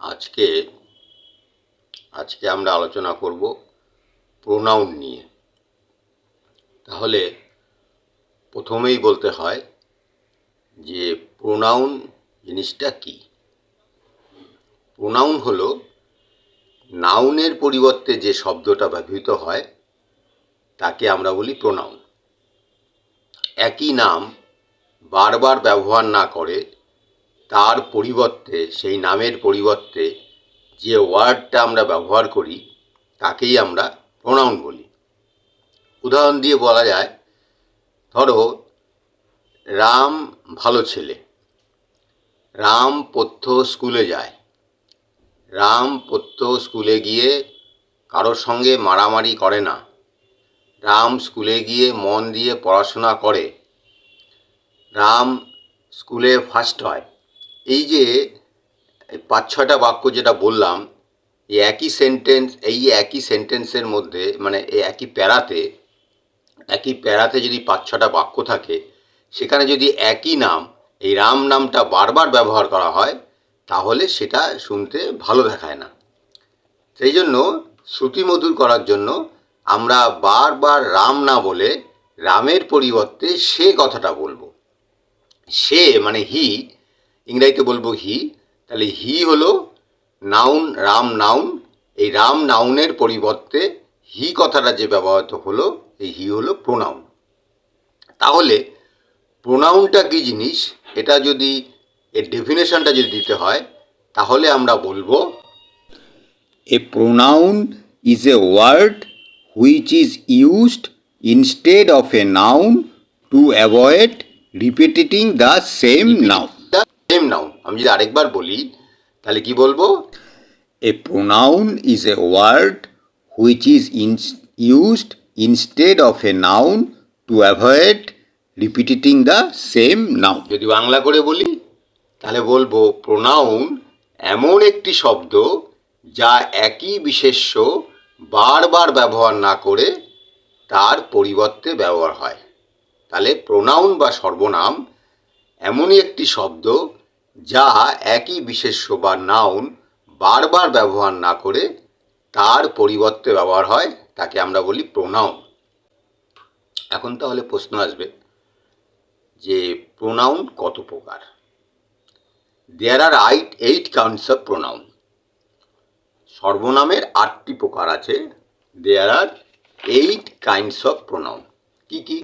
আজকে আজকে আমরা আলোচনা করব প্রোনাউন নিয়ে। তাহলে প্রথমেই বলতে হয় যে প্রোনাউন জিনিসটা কি? প্রোনাউন হলো নাউনের পরিবর্তে যে শব্দটা ব্যবহৃত হয়, তাকে আমরা বলি প্রোনাউন একই নাম বারবার ব্যবহার না করে তার পরিবর্তে, সেই নামের পরিবর্তে যে ওয়ার্ডটা আমরা ব্যবহার করি, তাকেই আমরা প্রোনাউন বলি। উদাহরণ দিয়ে বলা যায়, ধরো, রাম ভালো ছেলে। রাম পথ্য স্কুলে যায়। রাম পথ্য স্কুলে গিয়ে কারোর সঙ্গে মারামারি করে না। রাম স্কুলে গিয়ে মন দিয়ে পড়াশোনা করে। রাম স্কুলে ফার্স্ট হয়। এই যে পাঁচ ছটা বাক্য যেটা বললাম, এই একই সেন্টেন্স এই একই সেন্টেন্সের মধ্যে মানে এই একই প্যারাতে একই প্যারাতে যদি পাঁচ ছটা বাক্য থাকে, সেখানে যদি একই নাম, এই রাম নামটা বারবার ব্যবহার করা হয়, তাহলে সেটা শুনতে ভালো দেখায় না। সেই জন্য শ্রুতিমধুর করার জন্য আমরা বারবার রাম না বলে রামের পরিবর্তে সে কথাটা বলব। সে মানে হি ইংরাজিতে বলব হি তাহলে হি হলো নাউন রাম নাউন। এই রাম নাউনের পরিবর্তে হি কথাটা যে ব্যবহৃত হলো এই হি হলো প্রোনাউন। তাহলে প্রোনাউনটা কী জিনিস? এটা যদি এর ডেফিনেশনটা যদি দিতে হয় তাহলে আমরা বলব a pronoun is a word which is used instead of a noun to avoid repeating the same noun. Same noun আমি যদি আরেকবার বলি তাহলে কি বলব? A pronoun is a word which is used instead of a noun to avoid repeating the same noun. যদি বাংলা করে বলি তাহলে বলব প্রোনাউন এমন একটি শব্দ যা একই বিশেষ্য বারবার ব্যবহার না করে তার পরিবর্তে ব্যবহার হয়। তাহলে প্রোনাউন বা সর্বনাম এমনই একটি শব্দ যা একই বিশেষ্য বা নাউন বারবার ব্যবহার না করে তার পরিবর্তে ব্যবহার হয়, তাকে আমরা বলি প্রোনাউন এখন তাহলে প্রশ্ন আসবে যে প্রোনাউন কত প্রকার? There are eight eight counts of pronoun সর্বনামের আটটি প্রকার আছে। There are eight kinds of pronoun কি কি?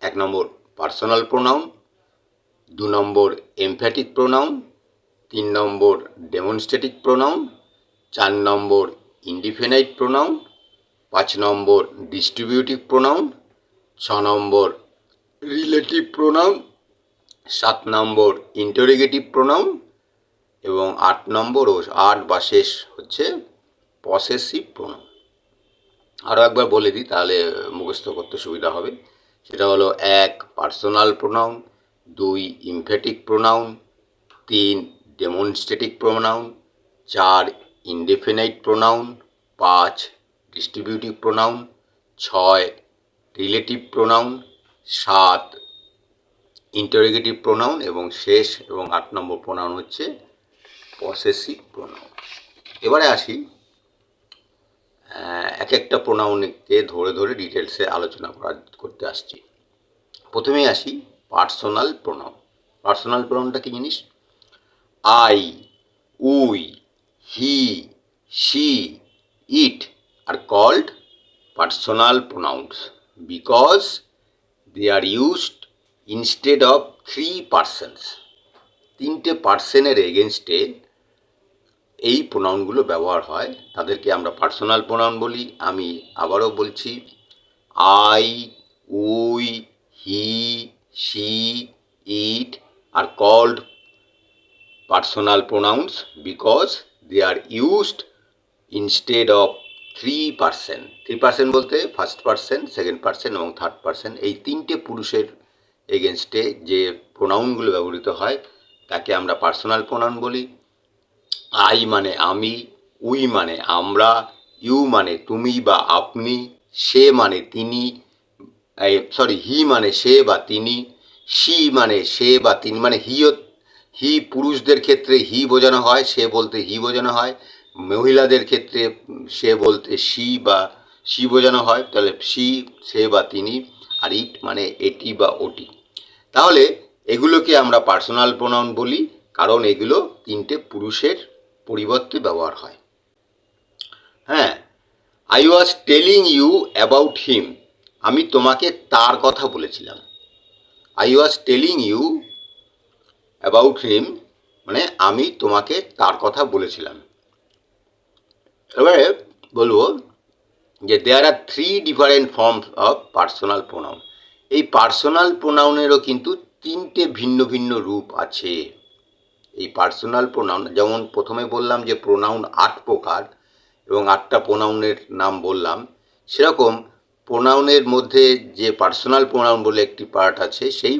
এক নম্বর পার্সোনাল প্রোনাউন দু নম্বর এমফ্যাটিক প্রোনাউন তিন নম্বর ডেমনস্ট্রেটিক প্রোনাউন চার নম্বর ইন্ডিফেনাইট প্রোনাউন পাঁচ নম্বর ডিস্ট্রিবিউটিভ প্রোনাউন ছ নম্বর রিলেটিভ প্রোনাউন সাত নম্বর ইন্টারোগেটিভ প্রোনাউন এবং আট নম্বর ও আট বা শেষ হচ্ছে পসেসিভ প্রোনাউন আরও একবার বলে দিই, তাহলে মুখস্থ করতে সুবিধা হবে। সেটা হলো এক পার্সোনাল প্রোনাউন দুই ইমফেটিক প্রোনাউন, তিন ডেমনস্ট্রেটিক প্রোনাউন, চার ইনডেফিনাইট প্রোনাউন, পাঁচ ডিস্ট্রিবিউটিভ প্রোনাউন, ছয় রিলেটিভ প্রোনাউন, সাত ইন্টারোগেটিভ প্রোনাউন এবং শেষ এবং আট নম্বর প্রোনাউন হচ্ছে পসেসিভ প্রোনাউন। এবারে আসি এক একটা প্রোনাউনকে ধরে ধরে ডিটেলসে আলোচনা করা করতে আসছি। প্রথমেই আসি পার্সোনাল প্রোনাউন পার্সোনাল প্রোনাউনটা কি জিনিস? I, we, he, she, it are called personal pronouns. Because they are used instead of three persons. তিনটে পার্সনের এগেনস্টে এই প্রোনাউনগুলো ব্যবহার হয়। তাদেরকে আমরা পার্সোনাল প্রোনাউন বলি। আমি আবারও বলছি, I, we, he she it are called personal pronouns because they are used instead of three percent three percent বলতে ফার্স্ট পার্সন সেকেন্ড পার্সন এবং থার্ড পার্সন এই তিনটে পুরুষের এগেনস্টে যে প্রোনাউনগুলো ব্যবহৃত হয়, তাকে আমরা পার্সোনাল প্রোনাউন বলি। আই মানে আমি উই মানে আমরা ইউ মানে তুমি বা আপনি, সে মানে তিনি সরি হি মানে সে বা তিনি শি মানে সে বা তিনি মানে হিও হি পুরুষদের ক্ষেত্রে হি বোঝানো হয়, সে বলতে হি বোঝানো হয়, মহিলাদের ক্ষেত্রে সে বলতে সি বা সি বোঝানো হয়, তাহলে সি সে বা তিনি, আর ইট মানে এটি বা ওটি। তাহলে এগুলোকে আমরা পার্সোনাল প্রোনাউন বলি, কারণ এগুলো তিনটে পুরুষের পরিবর্তে ব্যবহার হয়। হ্যাঁ I was telling you about him আমি তোমাকে তার কথা বলেছিলাম। I was telling you about him মানে আমি তোমাকে তার কথা বলেছিলাম। এবারে বলব যে there are three different forms of personal pronoun এই পার্সোনাল প্রোনাউনেরও কিন্তু তিনটে ভিন্ন ভিন্ন রূপ আছে। এই পার্সোনাল প্রোনাউন যেমন প্রথমে বললাম যে প্রোনাউন আট প্রকার এবং আটটা প্রোনাউনের নাম বললাম, সেরকম প্রোনাউনের মধ্যে যে পার্সোনাল প্রোনাউন বলে একটি পার্ট আছে, সেই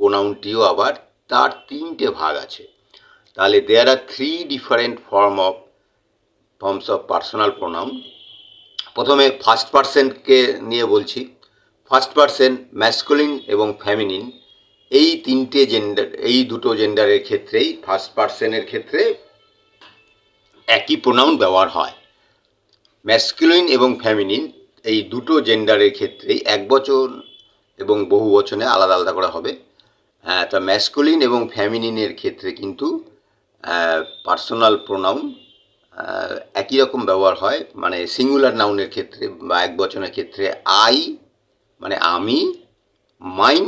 প্রোনাউনটিও আবার তার তিনটে ভাগ আছে। তাহলে there are three different form of forms of personal pronoun প্রথমে ফার্স্ট পার্সেন্টকে নিয়ে বলছি। ফার্স্ট পার্সন ম্যাসকুলিন এবং ফ্যামিনিন এই তিনটে জেন্ডার এই দুটো জেন্ডারের ক্ষেত্রেই ফার্স্ট পার্সেনের ক্ষেত্রে একই প্রোনাউন ব্যবহার হয়। ম্যাসকুলিন এবং ফ্যামিনিন এই দুটো জেন্ডারের ক্ষেত্রেই এক বচন এবং বহু বচনে আলাদা আলাদা করা হবে। তা ম্যাসকুলিন এবং ফ্যামিনিনের ক্ষেত্রে কিন্তু পার্সোনাল প্রোনাউন একই রকম ব্যবহার হয়। মানে সিঙ্গুলার নাউনের ক্ষেত্রে বা এক বচনের ক্ষেত্রে আই মানে আমি মাইন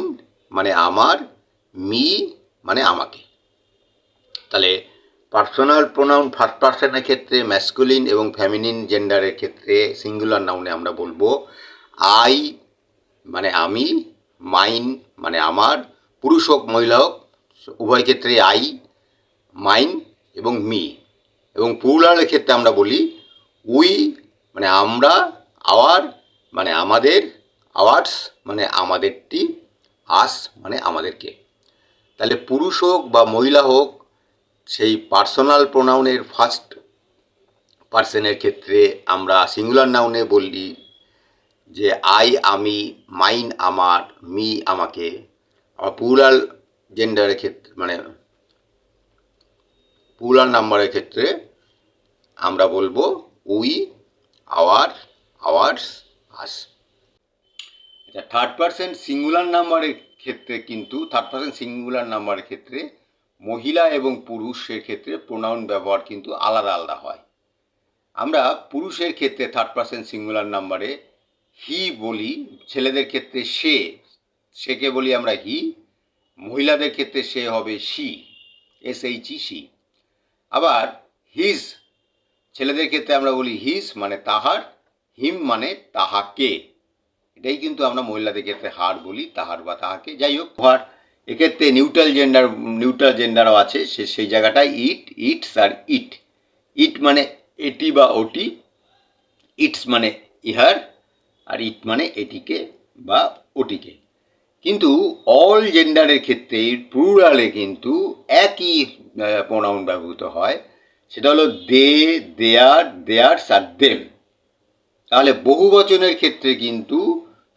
মানে আমার মি মানে আমাকে। তাহলে পার্সোনাল প্রোনাউন ফার্স্ট পার্সনের ক্ষেত্রে ম্যাসকুলিন এবং ফ্যামিনিন জেন্ডারের ক্ষেত্রে সিঙ্গুলার নাউনে আমরা বলব আই মানে আমি মাইন মানে আমার, পুরুষ হোক, মহিলা হোক, উভয় ক্ষেত্রে আই মাইন এবং মি এবং প্লুরালের ক্ষেত্রে আমরা বলি উই মানে আমরা আওয়ার মানে আমাদের আওয়ার্স মানে আমাদেরটি আস মানে আমাদেরকে। তাহলে পুরুষ হোক বা মহিলা হোক সেই পার্সোনাল প্রোনাউনের ফার্স্ট পার্সনের ক্ষেত্রে আমরা সিঙ্গুলার নাউনে বলি যে আই আমি মাইন আমার মি আমাকে। আবার প্লুরাল জেন্ডারের ক্ষেত্রে মানে প্লুরাল নাম্বারের ক্ষেত্রে আমরা বলব উই আওয়ার আওয়ার্স আস আচ্ছা থার্ড পার্সেন্ট সিঙ্গুলার নাম্বারের ক্ষেত্রে কিন্তু থার্ড পার্সেন্ট সিঙ্গুলার নাম্বারের ক্ষেত্রে মহিলা এবং পুরুষের ক্ষেত্রে প্রোনাউন ব্যবহার কিন্তু আলাদা আলাদা হয়। আমরা পুরুষের ক্ষেত্রে থার্ড পার্সন সিঙ্গুলার নাম্বারে হি বলি, ছেলেদের ক্ষেত্রে সে, সেকে বলি আমরা হি মহিলাদের ক্ষেত্রে সে হবে she S H E she আবার হিজ ছেলেদের ক্ষেত্রে আমরা বলি হিজ মানে তাহার হিম মানে তাহাকে। এটাই কিন্তু আমরা মহিলাদের ক্ষেত্রে হার বলি, তাহার বা তাহাকে। যাই হোক হার এক্ষেত্রে নিউট্রাল জেন্ডার নিউট্রাল জেন্ডারও আছে, সে, সেই জায়গাটায় ইট ইটস আর ইট ইট মানে এটি বা ওটি ইটস মানে ইহার, আর ইট মানে এটিকে বা ওটিকে। কিন্তু অল জেন্ডারের ক্ষেত্রে প্লুরালে কিন্তু একই প্রোনাউন ব্যবহৃত হয়, সেটা হলো দে দেয়ার দেয়ার্স আর দেম তাহলে বহু বচনের ক্ষেত্রে কিন্তু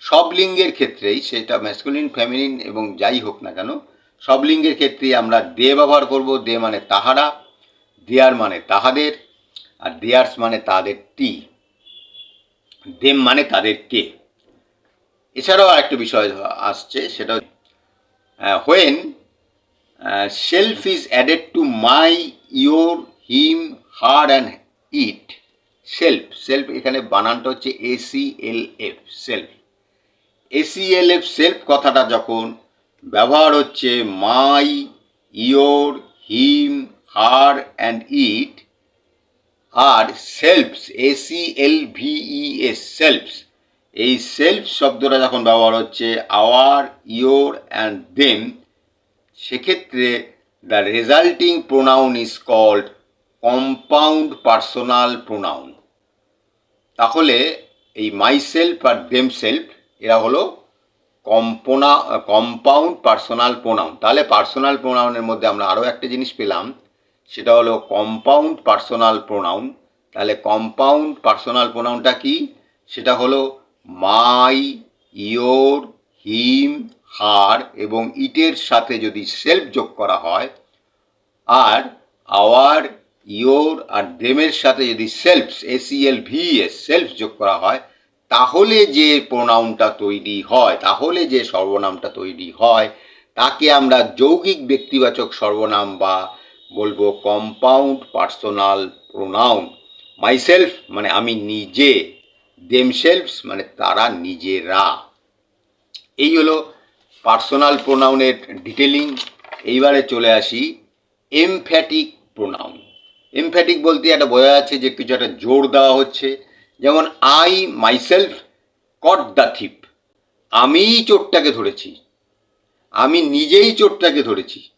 সব লিঙ্গের ক্ষেত্রেই সেটা ম্যাসকুলিন ফ্যামিলিন এবং যাই হোক না কেন, সব লিঙ্গের ক্ষেত্রেই আমরা দে ব্যবহার করব, দে মানে তাহারা, দেয়ার মানে তাহাদের, আর দেয়ার্স মানে তাদের টি, দেম মানে তাদের কে। এছাড়াও আরেকটা বিষয় আসছে, সেটা when self is added to my your him her and it self self এখানে বানানটা হচ্ছে S E L F self S E L F self কথাটা যখন ব্যবহার হচ্ছে, my, your, him, her, and it, R selves S E L V E S selves, এই self শব্দটা যখন ব্যবহার হচ্ছে, আওয়ার, ইয়োর, অ্যান্ড দেম, সেক্ষেত্রে the resulting pronoun is called compound personal pronoun. তাহলে এই মাই সেলফ আর দেম সেলফ এরা হলো কম্পোনা, কম্পাউন্ড, পার্সোনাল প্রোনাউন। তাহলে পার্সোনাল প্রোনাউনের মধ্যে আমরা আরও একটা জিনিস পেলাম, সেটা হলো কম্পাউন্ড, পার্সোনাল প্রোনাউন। তাহলে কম্পাউন্ড, পার্সোনাল প্রোনাউনটা কি? সেটা হলো মাই, ইয়োর, হিম, হার এবং ইটের সাথে যদি সেলফ যোগ করা হয়, আর আওয়ার, ইয়োর আর ডেমের সাথে যদি সেলফস এসিএল ভিএস সেলফ যোগ করা হয় তাহলে যে প্রোনাউনটা তৈরি হয়, তাহলে যে সর্বনামটা তৈরি হয়, তাকে আমরা যৌগিক ব্যক্তিবাচক সর্বনাম বা বলব কম্পাউন্ড পার্সোনাল প্রোনাউন মাইসেলফ মানে আমি নিজে দেমসেলফস মানে তারা নিজেরা। এই হলো পার্সোনাল প্রোনাউনের ডিটেলিং এইবারে চলে আসি এমফ্যাটিক প্রোনাউন এমফ্যাটিক বলতে একটা বোঝা যাচ্ছে যে কিছু একটা জোর দেওয়া হচ্ছে। যেমন I myself caught the thief আমিই চোরটাকে ধরেছি। আমি নিজেই চোরটাকে ধরেছি।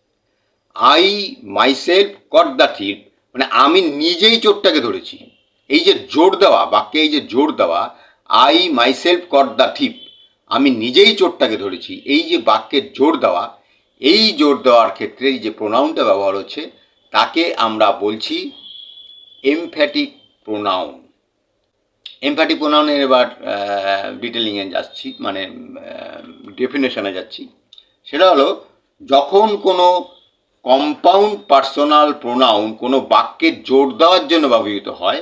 I myself caught the thief মানে আমি নিজেই চোরটাকে ধরেছি। এই যে জোর দেওয়া, বাক্যে এই যে জোর দেওয়া I myself caught the thief আমি নিজেই চোরটাকে ধরেছি। এই যে বাক্যের জোর দেওয়া, এই জোর দেওয়ার ক্ষেত্রে যে প্রোনাউনটা ব্যবহার হচ্ছে, তাকে আমরা বলছি এমফ্যাটিক প্রোনাউন এমফ্যাটিক প্রোনাউনের এবার ডিটেলিংয়ে যাচ্ছি মানে ডেফিনেশনে যাচ্ছি। সেটা হলো, যখন কোনো কম্পাউন্ড পার্সোনাল প্রোনাউন কোনো বাক্যে জোর দেওয়ার জন্য ব্যবহৃত হয়,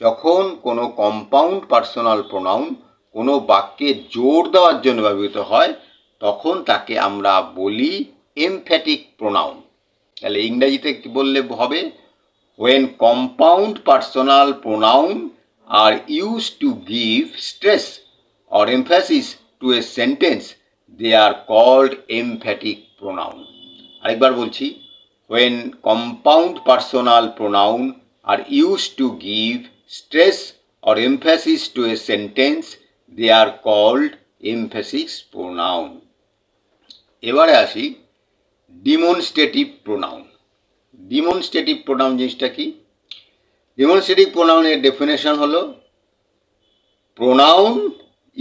যখন কোনো কম্পাউন্ড পার্সোনাল প্রোনাউন কোনো বাক্যে জোর দেওয়ার জন্য ব্যবহৃত হয়, তখন তাকে আমরা বলি এমফ্যাটিক প্রোনাউন তাহলে ইংরাজিতে বললে হবে? When compound personal pronoun are used to give stress or emphasis to a sentence they are called emphatic pronoun আরেকবার বলছি when compound personal pronoun are used to give stress or emphasis to a sentence they are called emphasis pronoun এবারে আসি demonstrative pronoun demonstrative pronoun জিনিসটা কি demonstrative প্রোনাউনের definition হলো pronoun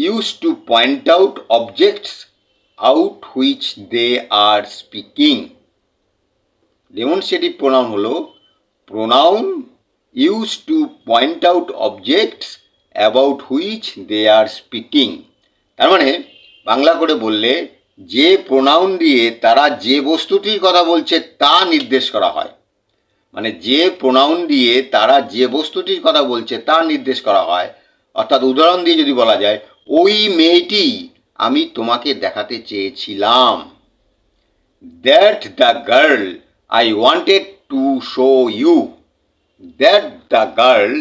use to point out objects out which they are speaking demonstrative pronoun হলো pronoun use to point out objects about which they are speaking তার মানে বাংলা করে বললে, যে প্রোনাউন দিয়ে তারা যে বস্তুটির কথা বলছে তা নির্দেশ করা হয়। মানে যে প্রোনাউন দিয়ে তারা যে বস্তুটির কথা বলছে তা নির্দেশ করা হয়, অর্থাৎ উদাহরণ দিয়ে যদি বলা যায়, ওই মেয়েটি আমি তোমাকে দেখাতে চেয়েছিলাম। That the girl I wanted to show you that the girl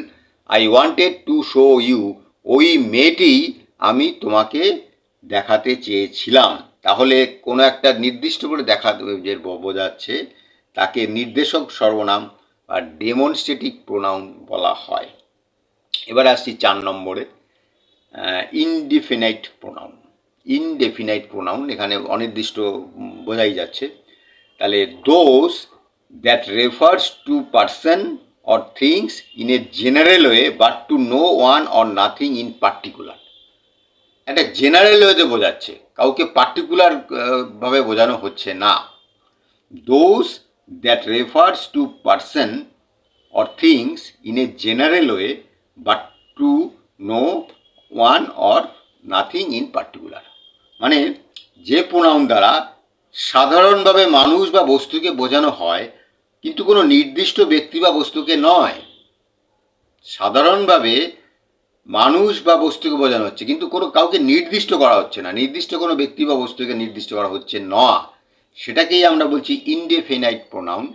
I wanted to show you ওই মেয়েটি আমি তোমাকে দেখাতে চেয়েছিলাম। তাহলে কোনো একটা নির্দিষ্ট করে দেখা বোঝাচ্ছে তাকে নির্দেশক সর্বনাম বা ডেমনস্ট্রেটিভ প্রোনাউন বলা হয়। এবার আসছি চার নম্বরে ইনডিফিনাইট প্রোনাউন ইনডেফিনাইট প্রোনাউন এখানে অনির্দিষ্ট বোঝাই যাচ্ছে। তাহলে those that refers to person or things in a general way but to no one or nothing in particular একটা জেনারেল ওয়েতে বোঝাচ্ছে, কাউকে পার্টিকুলার ভাবে বোঝানো হচ্ছে না। Those that refers to person or things in a general way but to no one or nothing in particular মানে যে প্রোনাউন দ্বারা সাধারণভাবে মানুষ বা বস্তুকে বোঝানো হয়, কিন্তু কোনো নির্দিষ্ট ব্যক্তি বা বস্তুকে নয়। সাধারণভাবে মানুষ বা বস্তুকে বোঝানো হচ্ছে, কিন্তু কোনো কাউকে নির্দিষ্ট করা হচ্ছে না। নির্দিষ্ট কোনো ব্যক্তি বা বস্তুকে নির্দিষ্ট করা হচ্ছে না। সেটাকেই আমরা বলছি ইনডেফিনাইট প্রোনাউন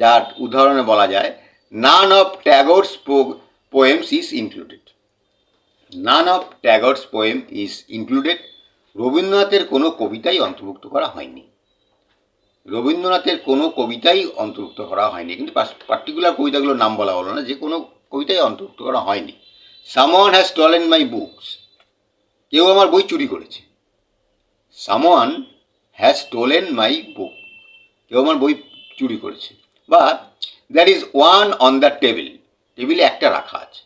যার উদাহরণে বলা যায় none of Tagore's poems is included none of Tagore's poem is included রবীন্দ্রনাথের কোনো কবিতাই অন্তর্ভুক্ত করা হয়নি। রবীন্দ্রনাথের কোনো কবিতাই অন্তর্ভুক্ত করা হয়নি। কিন্তু পার্টিকুলার কবিতাগুলোর নাম বলা হলো না, যে কোনো কবিতাই অন্তর্ভুক্ত করা হয়নি। Someone has stolen my books কেউ আমার বই চুরি করেছে। Someone has stolen my book কেউ আমার বই চুরি করেছে। বা there is one on the table টেবিলে একটা রাখা আছে।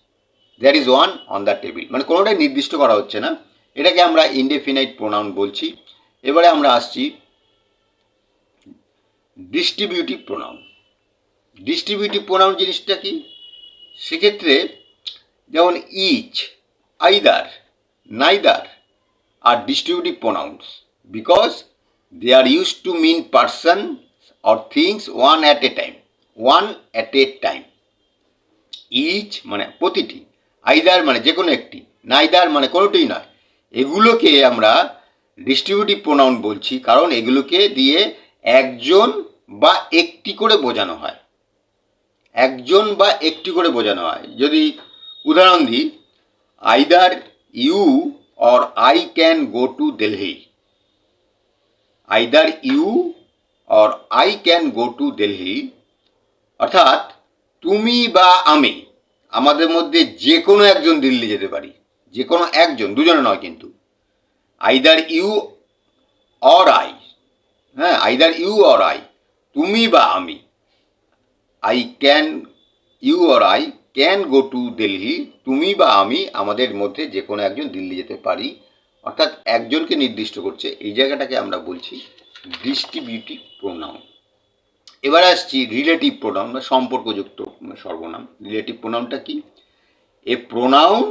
There is one on the table মানে কোনোটাই নির্দিষ্ট করা হচ্ছে না। এটাকে আমরা ইনডেফিনাইট প্রোনাউন বলছি। এবারে আমরা আসছি ডিস্ট্রিবিউটিভ প্রোনাউন ডিস্ট্রিবিউটিভ প্রোনাউন জিনিসটা কি? সেক্ষেত্রে যেমন each either neither are distributive pronouns because they are use to mean person or things one at a time one at a time each মানে প্রতিটি আইদার মানে যে কোনো একটি নাইদার মানে কোনোটিই নয়। এগুলোকে আমরা ডিস্ট্রিবিউটিভ প্রোনাউন বলছি, কারণ এগুলোকে দিয়ে একজন বা একটি করে বোঝানো হয়। একজন বা একটি করে বোঝানো হয়। যদি উদাহরণ দিই either you or I can go to Delhi either you or I can go to Delhi অর্থাৎ তুমি বা আমি, আমাদের মধ্যে যে কোনো একজন দিল্লি যেতে পারি। যে কোনো একজন, দুজনে নয় কিন্তু। আইদার ইউ অর আই হ্যাঁ আইদার ইউ অর আই তুমি বা আমি। I can you or I can go to Delhi তুমি বা আমি, আমাদের মধ্যে যে কোনো একজন দিল্লি যেতে পারি। অর্থাৎ একজনকে নির্দিষ্ট করছে, এই জায়গাটাকে আমরা বলছি ডিস্ট্রিবিউটিভ প্রোনাউন এবার আসছি রিলেটিভ প্রোনাউন বা সম্পর্কযুক্ত সর্বনাম। রিলেটিভ প্রোনাউনটা কি? A pronoun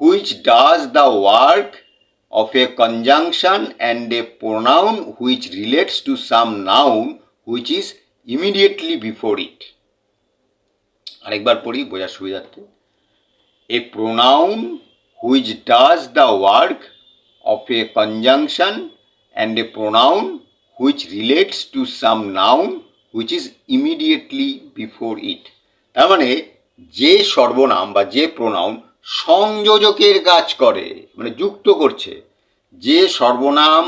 which does the work of a conjunction and a pronoun which relates to some noun which is immediately before it আরেকবার পড়ি, বোঝার সুবিধার্থে। A pronoun which does the work of a conjunction and a pronoun which relates to some noun which is immediately before it তার মানে যে সর্বনাম বা যে প্রোনাউন সংযোজকের কাজ করে মানে যুক্ত করছে, যে সর্বনাম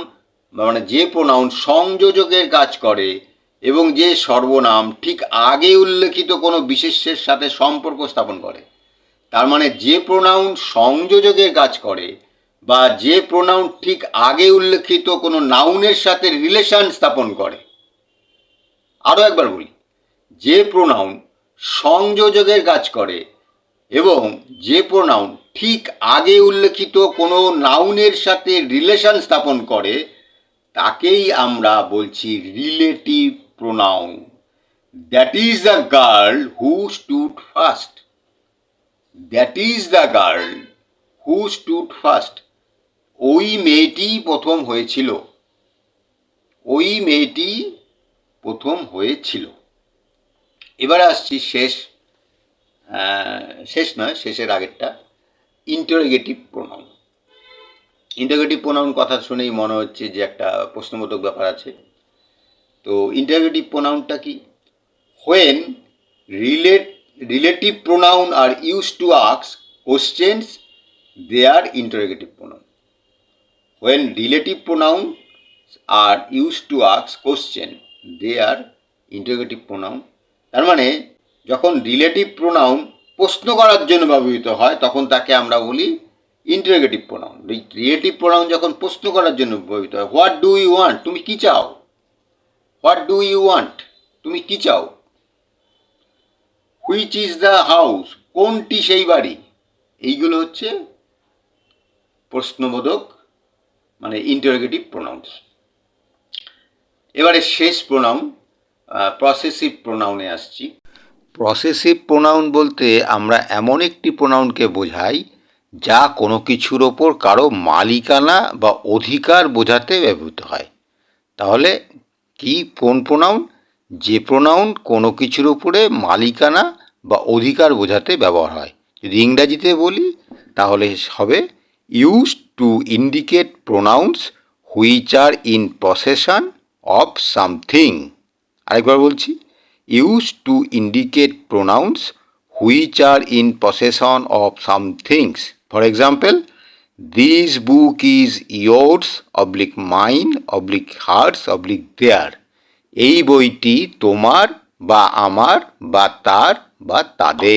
মানে যে প্রোনাউন সংযোজকের কাজ করে এবং যে সর্বনাম ঠিক আগে উল্লেখিত কোনো বিশেষ্যের সাথে সম্পর্ক স্থাপন করে, তার মানে যে প্রোনাউন সংযোজকের কাজ করে বা যে প্রোনাউন ঠিক আগে উল্লেখিত কোনো নাউনের সাথে রিলেশন স্থাপন করে। আরও একবার বলি, যে প্রোনাউন সংযোজকের কাজ করে এবং যে প্রোনাউন ঠিক আগে উল্লেখিত কোনো নাউনের সাথে রিলেশন স্থাপন করে, তাকেই আমরা বলছি relative pronoun that is the girl who stood first that is the girl who stood first ওই মেয়েটি প্রথম হয়েছিল। ওই মেয়েটি প্রথম হয়েছিল। এবারে আসছি শেষ শেষ নয়, শেষের আগেরটা। ইন্টারোগেটিভ প্রোনাউন ইন্টারোগেটিভ প্রোনাউন কথা শুনেই মনে হচ্ছে যে একটা প্রশ্নবোধক ব্যাপার আছে। তো ইন্টারোগেটিভ প্রোনাউনটা কি? When relate relative pronoun are use to আক্স questions they are interrogative pronoun when relative pronoun are use to আক্স question they are interrogative pronoun তার মানে যখন রিলেটিভ প্রোনাউন প্রশ্ন করার জন্য ব্যবহৃত হয়, তখন তাকে আমরা বলি ইন্টারোগেটিভ প্রোনাউন রিলেটিভ প্রোনাউন যখন প্রশ্ন করার জন্য ব্যবহৃত হয় হোয়াট ডু ইউ ওয়ান্ট তুমি কি চাও? হোয়াট ডু ইউ ওয়ান্ট তুমি কি চাও? হুইচ ইজ দ্য হাউস কোনটি সেই বাড়ি? এইগুলো হচ্ছে প্রশ্নবোধক মানে ইন্টারোগেটিভ প্রোনাউন্স এবারে শেষ প্রোনাউন প্রসেসিভ প্রোনাউনে আসছি। প্রসেসিভ প্রোনাউন বলতে আমরা এমন একটি প্রোনাউনকে বোঝাই যা কোনো কিছুর ওপর কারও মালিকানা বা অধিকার বোঝাতে ব্যবহৃত হয়। তাহলে কি, কোন প্রোনাউন যে প্রোনাউন কোনো কিছুর উপরে মালিকানা বা অধিকার বোঝাতে ব্যবহার হয়। যদি ইংরাজিতে বলি, তাহলে হবে use to indicate pronouns which are in possession of something আরেকবার বলছি use to indicate pronouns which are in possession of some things for example this book is yours oblique mine oblique hers oblique their এই বইটি তোমার বা আমার বা তার বা তাদের।